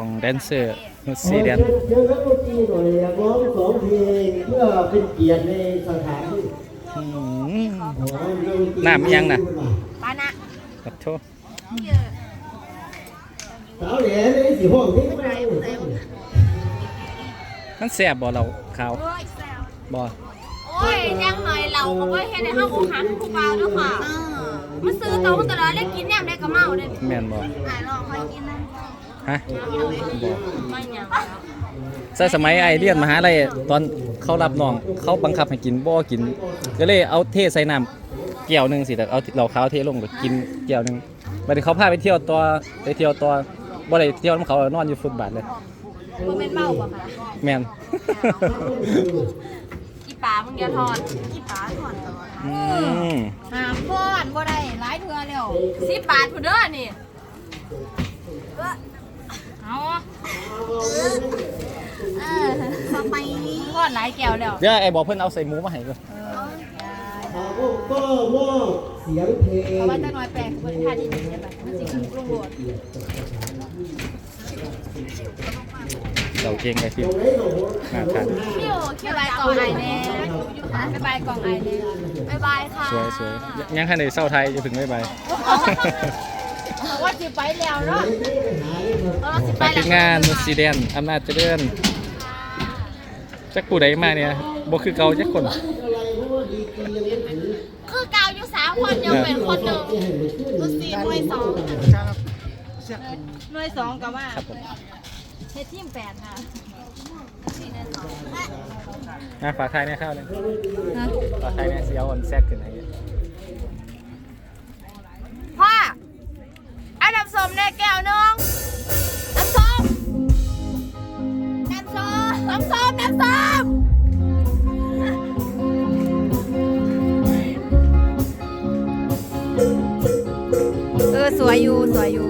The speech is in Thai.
องแดนเซอร์นุชซีแดนเชิญนักดนตรีหน่อยร้องสองเพลงเพื่อเป็นเกียรติในสถานที่อืมน้ำยังน่ะปานะขอโทษสาวแหล่เลยสิห้องเพลงไม่ได้มันแสบบ่เราขาวบ่โอ้ยยังหน่อยเราก็บ่เฮ็ดให้เฮาอกหักผู้เบาเด้อค่ะมันซื้อโตมาตลอดแล้วกินแนมได้ก็เมาเด้อแม่นบ่อ่าลองค่อยกินนะ ฮะบ่ไม่หยังใส่สมัยไอเรียนมหาลัยตอนเขารับน้องเขาบังคับให้กินบ่กิน ก็เลยเอาเทใส่น้ำแก้วหนึงสิแต่เอาเหล้าขาวเทลงก็กินแก้วหนึงบัดนี้เขาพาไปเที่ยวตัวไปเที่ยวตัวบ่ได้เที่ยวนํเขานอนอยู่ฟุตบาทเลยบ่แม่นเมาบ่ค่ะแม่นอีปลามึงอย่าทอดอีปลาทอดตลอดอืมหามพอดบ่ได้หลายเทื่อแล้ว10บาทพุ่นเด้อนี่เอาเออ สมัยนี้ทอดหลายแก้วแล้ว เดี๋ยวไอ้บอกเพิ่นเอาใส่หมูมาให้ก่อนอ่าก็ก็มอบเสียงเพลงเพราะว่าจะน้อยแปลงเพิ่นท่าดีๆใช่ปะมันสิขึ้นกรุงโลดเราเก่งไอ้ฟิวตรงไหนหนูน่าทานคิวคิวบายกล่องไอแน่บ๊ายบายกล่องไอแน่บ๊ายบายค่ะสวยสวยยังคันในเศร้าไทยจะถึงไม่ไปว่าสิไปแล้วเนาะเออสิไปฝากแล้ทีวมงานมุสีแดนอำนาจเจริญ จักผู้ใดมาเนี่ยบ่คือเก่าจักคน คือเกาอยู่สามคนยังเป็นคนหนึ่งรุ่นสี่หน่วยสองหน่วยสองกับว่าครับผมเฮดทีมแปดค่ะสี่หน่วยสองอะฝากไทยเนี่ยเข้าเลยฝากไทยเนี่ยเสียวอ่อนแซกขึ้นให้พ่อเอาน้ำส้มในแก้วหนึง เออ สวยอยู่ สวยอยู่